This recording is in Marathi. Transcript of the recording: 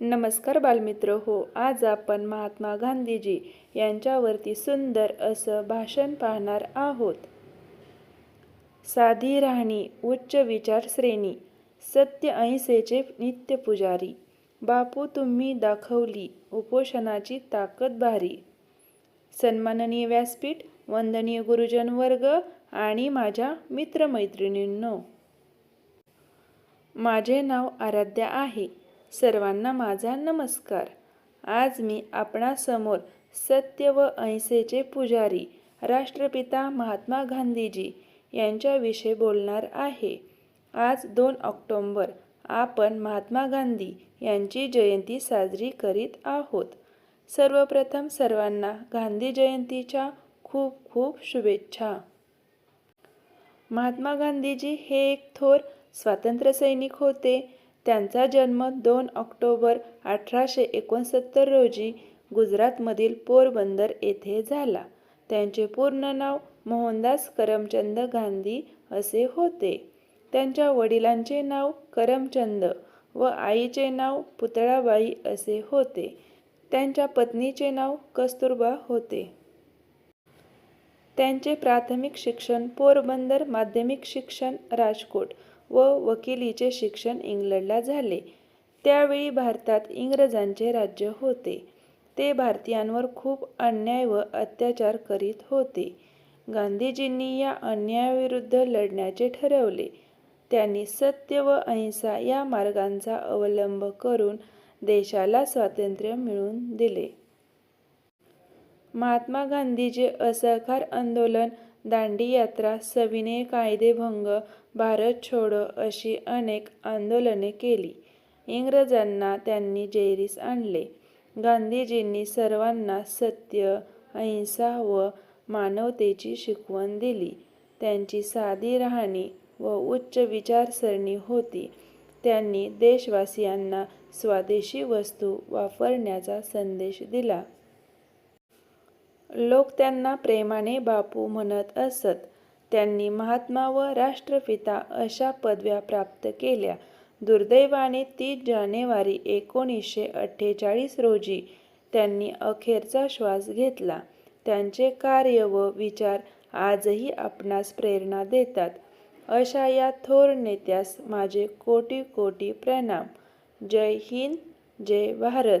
नमस्कार बालमित्र हो आज आपण महात्मा गांधीजी यांच्यावरती सुंदर असं भाषण पाहणार आहोत. साधी राहणी उच्च विचारश्रेणी सत्य अहिंसेचे नित्य पुजारी. बापू तुम्ही दाखवली उपोषणाची ताकद भारी. सन्माननीय व्यासपीठ वंदनीय गुरुजन वर्ग आणि माझ्या मित्रमैत्रिणींनो. माझे नाव आराध्या आहे. सर्वांना माझा नमस्कार. आज मी आपणासमोर सत्य व अहिंसेचे पुजारी राष्ट्रपिता महात्मा गांधीजी यांच्याविषयी बोलणार आहे. आज दोन ऑक्टोंबर आपण महात्मा गांधी यांची जयंती साजरी करीत आहोत. सर्वप्रथम सर्वांना गांधी जयंतीच्या खूप खूप शुभेच्छा. महात्मा गांधीजी हे एक थोर स्वातंत्र्यसैनिक होते. त्यांचा जन्म दोन ऑक्टोबर अठराशे एकोणसत्तर रोजी गुजरातमधील पोरबंदर येथे झाला. त्यांचे पूर्ण नाव मोहनदास करमचंद गांधी असे होते. त्यांच्या वडिलांचे नाव करमचंद व आईचे नाव पुतळाबाई असे होते. त्यांच्या पत्नीचे नाव कस्तुरबा होते. त्यांचे प्राथमिक शिक्षण पोरबंदर माध्यमिक शिक्षण राजकोट व वकिलीचे शिक्षण इंग्लंडला झाले. त्यावेळी भारतात इंग्रजांचे राज्य होते. ते भारतीयांवर खूप अन्याय व अत्याचार करीत होते. गांधीजींनी या अन्यायाविरुद्ध लढण्याचे ठरवले. त्यांनी सत्य व अहिंसा या मार्गांचा अवलंब करून देशाला स्वातंत्र्य मिळवून दिले. महात्मा गांधीचे असहकार आंदोलन दांडी यात्रा सविनय कायदेभंग भारत छोडो अशी अनेक आंदोलने केली. इंग्रजांना त्यांनी जेरीस आणले. गांधीजींनी सर्वांना सत्य अहिंसा व मानवतेची शिकवण दिली. त्यांची साधी राहणी व उच्च विचारसरणी होती. त्यांनी देशवासियांना स्वदेशी वस्तू वापरण्याचा संदेश दिला. लोक त्यांना प्रेमाने बापू म्हणत असत. त्यांनी महात्मा व राष्ट्रपिता अशा पदव्या प्राप्त केल्या. दुर्दैवाने तीस जानेवारी एकोणीसशे अठ्ठेचाळीस रोजी त्यांनी अखेरचा श्वास घेतला. त्यांचे कार्य व विचार आजही आपणास प्रेरणा देतात. अशा या थोर नेत्यास माझे कोटी कोटी प्रणाम. जय हिंद जय भारत.